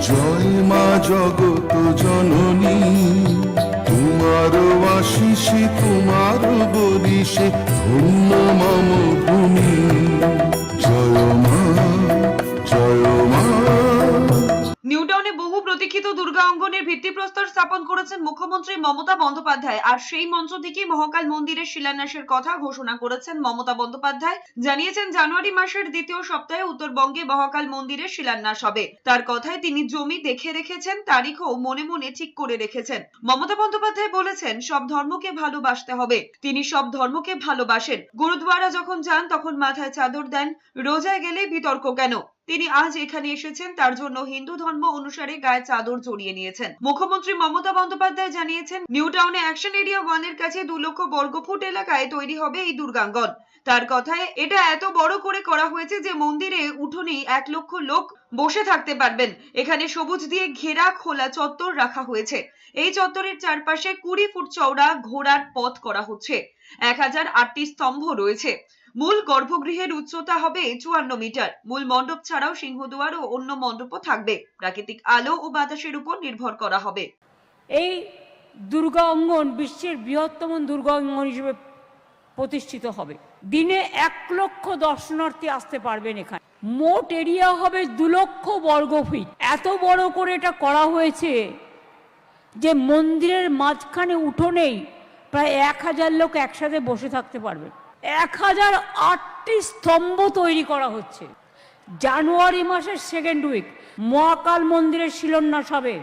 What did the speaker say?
জয় মা জগত জননী তোমার আশিসে তোমার বরিশে ধন্য মম নিউটাউনে বহু প্রতীক্ষিত দুর্গা অঙ্গনের ভিত্তিপ্রস্তর স্থাপন করেছেন মুখ্যমন্ত্রী মমতা বন্দ্যোপাধ্যায়। আর সেই মঞ্চ থেকেই মহাকাল মন্দিরের শিলান্যাসের কথা ঘোষণা করেছেন মমতা বন্দ্যোপাধ্যায়। জানিয়েছেন জানুয়ারি মাসের দ্বিতীয় সপ্তাহে উত্তরবঙ্গে মহাকাল মন্দিরের শিলান্যাস হবে। তার কথায় তিনি জমি দেখে রেখেছেন, তারিখও মনে মনে ঠিক করে রেখেছেন। মমতা বন্দ্যোপাধ্যায় বলেছেন, সব ধর্মকে ভালোবাসতে হবে। তিনি সব ধর্মকে ভালোবাসেন। গুরুদ্বারা যখন যান, তখন মাথায় চাদর দেন। রোজায় গেলে বিতর্ক কেন? তিনি আজ এখানে এসেছেন। তার জন্য হিন্দু ধর্ম অনুসারে গায়ে চাদর জড়িয়ে নিয়েছেন। মুখ্যমন্ত্রী মমতা বন্দ্যোপাধ্যায় জানিয়েছেন, নিউ টাউনে অ্যাকশন এরিয়া ওয়ানের কাছে দু লক্ষ বর্গফুট এলাকায় তৈরি হবে এই দুর্গাঙ্গন। তার কথায়, এটা এত বড় করে করা হয়েছে যে মন্দিরে উঠোনেই এক লক্ষ লোক বসে থাকতে পারবেন। এখানে সবুজ দিয়ে ঘেরা খোলা চত্বর রাখা হয়েছে। এই চত্বরের চারপাশে কুড়ি ফুট চওড়া ঘোড়ার পথ করা হচ্ছে। এক হাজার আটটি স্তম্ভ রয়েছে। মূল গর্ভগৃহের উচ্চতা হবে চুয়ান্ন মিটার। মূল মণ্ডপ ছাড়াও সিংহদুয়ার ও অন্য মণ্ডপও থাকবে। প্রাকৃতিক আলো ও বাতাসের উপর নির্ভর করা হবে। এই দুর্গা অঙ্গন বিশ্বের বৃহত্তম দুর্গা অঙ্গন হিসেবে প্রতিষ্ঠিত হবে। দিনে এক লক্ষ দর্শনার্থী আসতে পারবেন এখানে। মোট এরিয়া হবে দু লক্ষ বর্গ ফিট। এত বড় করে এটা করা হয়েছে যে মন্দিরের মাঝখানে উঠোনেই প্রায় এক হাজার লোক একসাথে বসে থাকতে পারবে। এক হাজার আটটি স্তম্ভ তৈরি করা হচ্ছে। জানুয়ারি মাসের সেকেন্ড উইক মহাকাল মন্দিরের শিলন্যাস হবে।